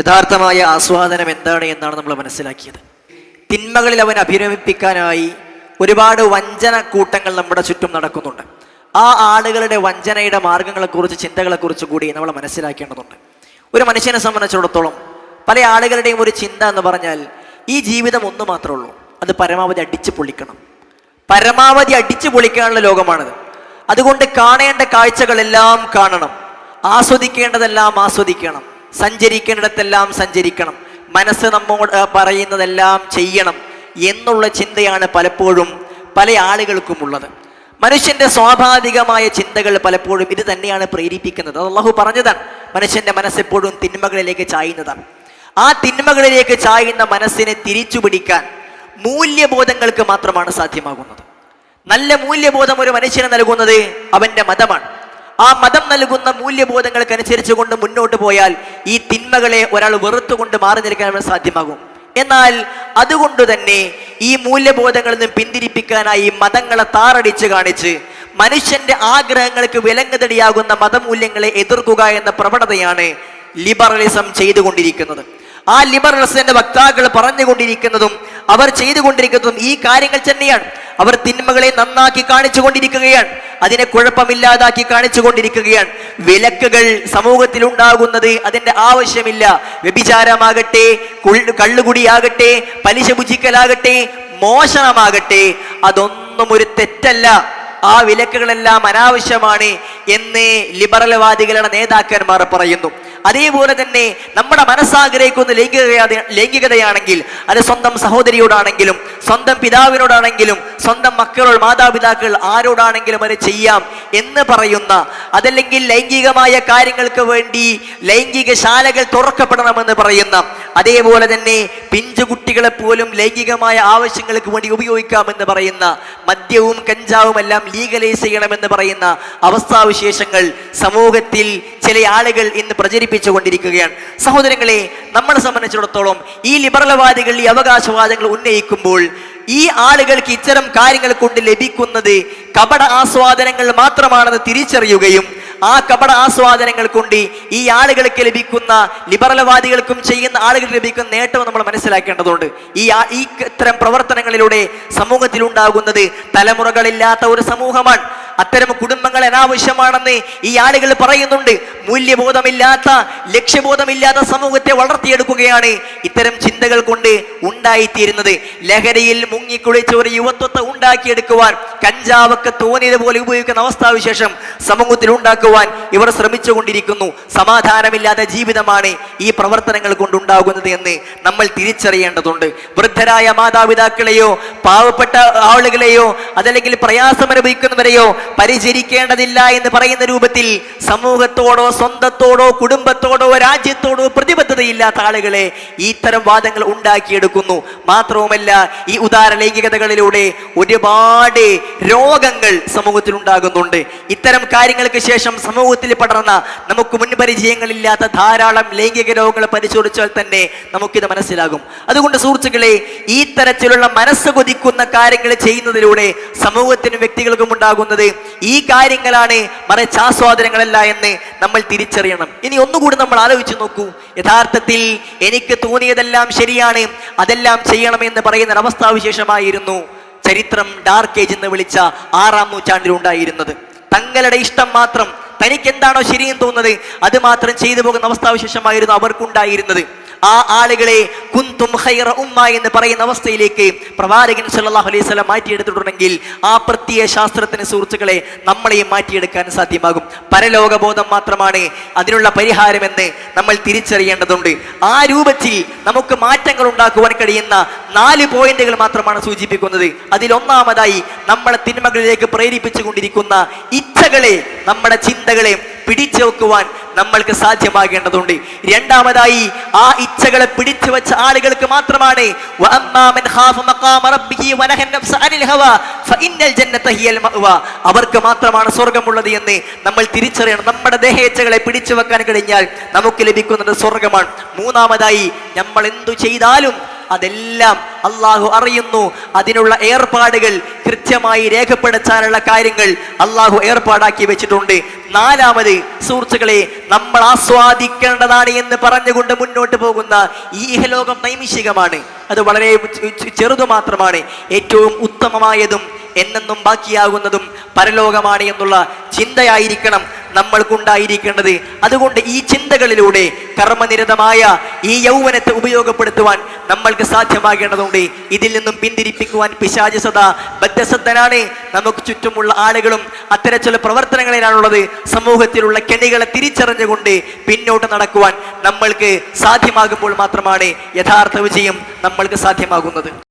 യഥാർത്ഥമായ ആസ്വാദനം എന്താണ് എന്നാണ് നമ്മൾ മനസ്സിലാക്കിയത്. തിന്മകളിൽ അവൻ അഭിരമിപ്പിക്കാനായി ഒരുപാട് വഞ്ചന കൂട്ടങ്ങൾ നമ്മുടെ ചുറ്റും നടക്കുന്നുണ്ട്. ആ ആളുകളുടെ വഞ്ചനയുടെ മാർഗങ്ങളെക്കുറിച്ച് ചിന്തകളെക്കുറിച്ച് കൂടി നമ്മൾ മനസ്സിലാക്കേണ്ടതുണ്ട്. ഒരു മനുഷ്യനെ സംബന്ധിച്ചിടത്തോളം പല ആളുകളുടെയും ഒരു ചിന്ത എന്ന് പറഞ്ഞാൽ ഈ ജീവിതം ഒന്ന് മാത്രമേ ഉള്ളൂ. അത് പരമാവധി അടിച്ചു പൊളിക്കണം. പരമാവധി അടിച്ചു പൊളിക്കാനുള്ള ലോകമാണിത്. അതുകൊണ്ട് കാണേണ്ട കാഴ്ചകളെല്ലാം കാണണം. ആസ്വദിക്കേണ്ടതെല്ലാം ആസ്വദിക്കണം. സഞ്ചരിക്കേണ്ടിടത്തെല്ലാം സഞ്ചരിക്കണം. മനസ്സ് നമ്മോട് പറയുന്നതെല്ലാം ചെയ്യണം എന്നുള്ള ചിന്തയാണ് പലപ്പോഴും പല ആളുകൾക്കും ഉള്ളത് മനുഷ്യന്റെ സ്വാഭാവികമായ ചിന്തകൾ പലപ്പോഴും ഇത് തന്നെയാണ് പ്രേരിപ്പിക്കുന്നത്. അള്ളാഹു പറഞ്ഞതാണ്. മനുഷ്യന്റെ മനസ്സെപ്പോഴും തിന്മകളിലേക്ക് ചായുന്നതാണ്. ആ തിന്മകളിലേക്ക് ചായുന്ന മനസ്സിനെ തിരിച്ചു പിടിക്കാൻ മൂല്യബോധങ്ങൾക്ക് മാത്രമാണ് സാധ്യമാകുന്നത്. നല്ല മൂല്യബോധം ഒരു മനുഷ്യന് നൽകുന്നത് അവന്റെ മതമാണ്. ആ മതം നൽകുന്ന മൂല്യബോധങ്ങൾക്കനുസരിച്ച് കൊണ്ട് മുന്നോട്ട് പോയാൽ ഈ തിന്മകളെ ഒരാൾ വെറുത്തുകൊണ്ട് മാറി നിൽക്കാൻ സാധ്യമാകും. എന്നാൽ അതുകൊണ്ട് തന്നെ ഈ മൂല്യബോധങ്ങളിൽ നിന്ന് പിന്തിരിപ്പിക്കാനായി മതങ്ങളെ താറടിച്ച് കാണിച്ച് മനുഷ്യന്റെ ആഗ്രഹങ്ങൾക്ക് വിലങ്ങുതടിയാകുന്ന മതമൂല്യങ്ങളെ എതിർക്കുക എന്ന പ്രവണതയാണ് ലിബറലിസം ചെയ്തുകൊണ്ടിരിക്കുന്നത്. ആ ലിബറൽസിന്റെ വക്താക്കൾ പറഞ്ഞുകൊണ്ടിരിക്കുന്നതും അവർ ചെയ്തുകൊണ്ടിരിക്കുന്നതും ഈ കാര്യങ്ങൾ തന്നെയാണ്. അവർ തിന്മകളെ നന്നാക്കി കാണിച്ചു കൊണ്ടിരിക്കുകയാണ് അതിനെ കുഴപ്പമില്ലാതാക്കി കാണിച്ചു കൊണ്ടിരിക്കുകയാണ് വിലക്കുകൾ സമൂഹത്തിൽ ഉണ്ടാകുന്നത് അതിന്റെ ആവശ്യമില്ല. വ്യഭിചാരമാകട്ടെ കള്ളുകുടിയാകട്ടെ പലിശ ഭുജിക്കലാകട്ടെ മോഷണമാകട്ടെ അതൊന്നും ഒരു തെറ്റല്ല. ആ വിലക്കുകളെല്ലാം അനാവശ്യമാണ് എന്ന് ലിബറൽവാദികളുടെ നേതാക്കന്മാർ പറയുന്നു. അതേപോലെ തന്നെ നമ്മുടെ മനസ്സാഗ്രഹിക്കുന്ന ലൈംഗികത ലൈംഗികതയാണെങ്കിൽ അത് സ്വന്തം സഹോദരിയോടാണെങ്കിലും സ്വന്തം പിതാവിനോടാണെങ്കിലും സ്വന്തം മക്കളോട് മാതാപിതാക്കൾ ആരോടാണെങ്കിലും അത് ചെയ്യാം എന്ന് പറയുന്ന അതല്ലെങ്കിൽ ലൈംഗികമായ കാര്യങ്ങൾക്ക് വേണ്ടി ലൈംഗിക ശാലകൾ തുറക്കപ്പെടണമെന്ന് പറയുന്ന അതേപോലെ തന്നെ പിഞ്ചു കുട്ടികളെ പോലും ലൈംഗികമായ ആവശ്യങ്ങൾക്ക് വേണ്ടി ഉപയോഗിക്കാമെന്ന് പറയുന്ന മദ്യവും കഞ്ചാവും എല്ലാം ലീഗലൈസ് ചെയ്യണമെന്ന് പറയുന്ന അവസ്ഥാവിശേഷങ്ങൾ സമൂഹത്തിൽ ചില ആളുകൾ ഇന്ന് പ്രചരിപ്പിച്ചു കൊണ്ടിരിക്കുകയാണ് സഹോദരങ്ങളെ നമ്മളെ സംബന്ധിച്ചിടത്തോളം ഈ ലിബറൽവാദികൾ ഈ അവകാശവാദങ്ങൾ ഉന്നയിക്കുമ്പോൾ ഈ ആളുകൾക്ക് ഇത്തരം കാര്യങ്ങൾ കൊണ്ട് ലഭിക്കുന്നത് കപട ആസ്വാദനങ്ങൾ മാത്രമാണെന്ന് തിരിച്ചറിയുകയും ആ കപട ആസ്വാദനങ്ങൾ കൊണ്ട് ഈ ആളുകൾക്ക് ലഭിക്കുന്ന ലിബറൽവാദികൾക്കും ചെയ്യുന്ന ആളുകൾക്ക് ലഭിക്കുന്ന നേട്ടം നമ്മൾ മനസ്സിലാക്കേണ്ടതുണ്ട്. ഈ ഈ ഇത്തരം പ്രവർത്തനങ്ങളിലൂടെ സമൂഹത്തിലുണ്ടാകുന്നത് തലമുറകളില്ലാത്ത ഒരു സമൂഹമാണ്. അത്തരം കുടുംബങ്ങൾ അനാവശ്യമാണെന്ന് ഈ ആളുകൾ പറയുന്നുണ്ട്. മൂല്യബോധമില്ലാത്ത ലക്ഷ്യബോധമില്ലാത്ത സമൂഹത്തെ വളർത്തിയെടുക്കുകയാണ് ഇത്തരം ചിന്തകൾ കൊണ്ട് ഉണ്ടായിത്തീരുന്നത്. ലഹരിയിൽ മുങ്ങിക്കുളിച്ച ഒരു യുവത്വത്തെ ഉണ്ടാക്കിയെടുക്കുവാൻ കഞ്ചാവൊക്കെ തോന്നിയതുപോലെ ഉപയോഗിക്കുന്ന അവസ്ഥാവിശേഷം സമൂഹത്തിൽ ഉണ്ടാക്കുവാൻ ഇവർ ശ്രമിച്ചുകൊണ്ടിരിക്കുന്നു. സമാധാനമില്ലാത്ത ജീവിതമാണ് ഈ പ്രവർത്തനങ്ങൾ കൊണ്ടുണ്ടാകുന്നത് എന്ന് നമ്മൾ തിരിച്ചറിയേണ്ടതുണ്ട്. വൃദ്ധരായ മാതാപിതാക്കളെയോ പാവപ്പെട്ട ആളുകളെയോ അതല്ലെങ്കിൽ പ്രയാസം അനുഭവിക്കുന്നവരെയോ പരിചരിക്കേണ്ടതില്ല എന്ന് പറയുന്ന രൂപത്തിൽ സമൂഹത്തോടോ സ്വന്തത്തോടോ കുടുംബത്തോടോ രാജ്യത്തോടോ പ്രതിബദ്ധതയില്ലാത്ത ആളുകളെ ഇത്തരം വാദങ്ങൾ ഉണ്ടാക്കിയെടുക്കുന്നു. മാത്രവുമല്ല ഈ ഉദാര ലൈംഗികതകളിലൂടെ ഒരുപാട് രോഗങ്ങൾ സമൂഹത്തിൽ ഉണ്ടാകുന്നുണ്ട് ഇത്തരം കാര്യങ്ങൾക്ക് ശേഷം സമൂഹത്തിൽ പടർന്ന നമുക്ക് മുൻപരിചയങ്ങളില്ലാത്ത ധാരാളം ലൈംഗിക രോഗങ്ങൾ പരിശോധിച്ചാൽ തന്നെ നമുക്കിത് മനസ്സിലാകും. അതുകൊണ്ട് സുഹൃത്തുക്കളെ ഈ തരത്തിലുള്ള മനസ്സ് കൊതിക്കുന്ന കാര്യങ്ങൾ ചെയ്യുന്നതിലൂടെ സമൂഹത്തിനും വ്യക്തികൾക്കും ഉണ്ടാകുന്നത് ഈ കാര്യങ്ങളാണ് മറിച്ച് ആസ്വാദനങ്ങളല്ല എന്ന് നമ്മൾ തിരിച്ചറിയണം. ഇനി ഒന്നുകൂടി നമ്മൾ ആലോചിച്ച് നോക്കൂ. യഥാർത്ഥത്തിൽ എനിക്ക് തോന്നിയതെല്ലാം ശരിയാണ് അതെല്ലാം ചെയ്യണമെന്ന് പറയുന്ന ഒരു അവസ്ഥാവിശേഷമായിരുന്നു ചരിത്രം ഡാർക്ക് ഏജ് എന്ന് വിളിച്ച ആറാം നൂറ്റാണ്ടിൽ ഉണ്ടായിരുന്നത്. തങ്ങളുടെ ഇഷ്ടം മാത്രം തനിക്ക് എന്താണോ ശരിയെന്ന് തോന്നുന്നത് അത് മാത്രം ചെയ്തു പോകുന്ന അവസ്ഥാവിശേഷമായിരുന്നു അവർക്കുണ്ടായിരുന്നത്. ആ ആളുകളെ കുന്തും ഖൈറ ഉമ്മ എന്ന് പറയുന്ന അവസ്ഥയിലേക്ക് പ്രവാചകൻ സല്ലാഹു അലൈഹി സ്വലം മാറ്റിയെടുത്തിട്ടുണ്ടെങ്കിൽ ആ പ്രത്യയ ശാസ്ത്രത്തിന് സുഹൃത്തുക്കളെ നമ്മളെയും മാറ്റിയെടുക്കാൻ സാധ്യമാകും. പരലോകബോധം മാത്രമാണ് അതിനുള്ള പരിഹാരമെന്ന് നമ്മൾ തിരിച്ചറിയേണ്ടതുണ്ട്. ആ രൂപത്തിൽ നമുക്ക് മാറ്റങ്ങൾ ഉണ്ടാക്കുവാൻ കഴിയുന്ന നാല് പോയിന്റുകൾ മാത്രമാണ് സൂചിപ്പിക്കുന്നത്. അതിലൊന്നാമതായി നമ്മളെ തിന്മകളിലേക്ക് പ്രേരിപ്പിച്ചുകൊണ്ടിരിക്കുന്ന ഇച്ഛകളെ നമ്മുടെ ചിന്തകളെ പിടിച്ചു വെക്കുവാൻ നമ്മൾക്ക് സാധ്യമാകേണ്ടതുണ്ട്. രണ്ടാമതായി ആ ഇച്ഛകളെ പിടിച്ചു വെച്ച ആളുകൾക്ക് മാത്രമാണ് അവർക്ക് മാത്രമാണ് സ്വർഗമുള്ളത് എന്ന് നമ്മൾ തിരിച്ചറിയണം. നമ്മുടെ ദേഹേച്ഛകളെ പിടിച്ചു വെക്കാൻ കഴിഞ്ഞാൽ നമുക്ക് ലഭിക്കുന്നത് സ്വർഗമാണ് മൂന്നാമതായി നമ്മൾ എന്തു ചെയ്താലും അതെല്ലാം അള്ളാഹു അറിയുന്നു. അതിനുള്ള ഏർപ്പാടുകൾ കൃത്യമായി രേഖപ്പെടുത്താനുള്ള കാര്യങ്ങൾ അള്ളാഹു ഏർപ്പാടാക്കി വെച്ചിട്ടുണ്ട്. നാലാമത് സുഹൃത്തുക്കളെ നമ്മൾ ആസ്വാദിക്കേണ്ടതാണ് എന്ന് പറഞ്ഞുകൊണ്ട് മുന്നോട്ട് പോകുന്ന ഈ ഇഹലോകം നൈമിഷികമാണ്. അത് വളരെ ചെറുതു മാത്രമാണ്. ഏറ്റവും ഉത്തമമായതും എന്നെന്നും ബാക്കിയാകുന്നതും പരലോകമാണ് എന്നുള്ള ചിന്തയായിരിക്കണം. നമ്മൾക്കുണ്ടായിരിക്കേണ്ടത്. അതുകൊണ്ട് ഈ ചിന്തകളിലൂടെ കർമ്മനിരതമായ ഈ യൗവനത്തെ ഉപയോഗപ്പെടുത്തുവാൻ നമ്മൾക്ക് സാധ്യമാകേണ്ടതുണ്ട്. ഇതിൽ നിന്നും പിന്തിരിപ്പിക്കുവാൻ പിശാചി സദാ ബദ്ധസദ്ധനാണ്. നമുക്ക് ചുറ്റുമുള്ള ആളുകളും അത്തരം ചില പ്രവർത്തനങ്ങളിലാണുള്ളത്. സമൂഹത്തിലുള്ള കെണികളെ തിരിച്ചറിഞ്ഞുകൊണ്ട് പിന്നോട്ട് നടക്കുവാൻ നമ്മൾക്ക് സാധ്യമാകുമ്പോൾ മാത്രമാണ് യഥാർത്ഥ വിജയം നമ്മൾക്ക് സാധ്യമാകുന്നത്.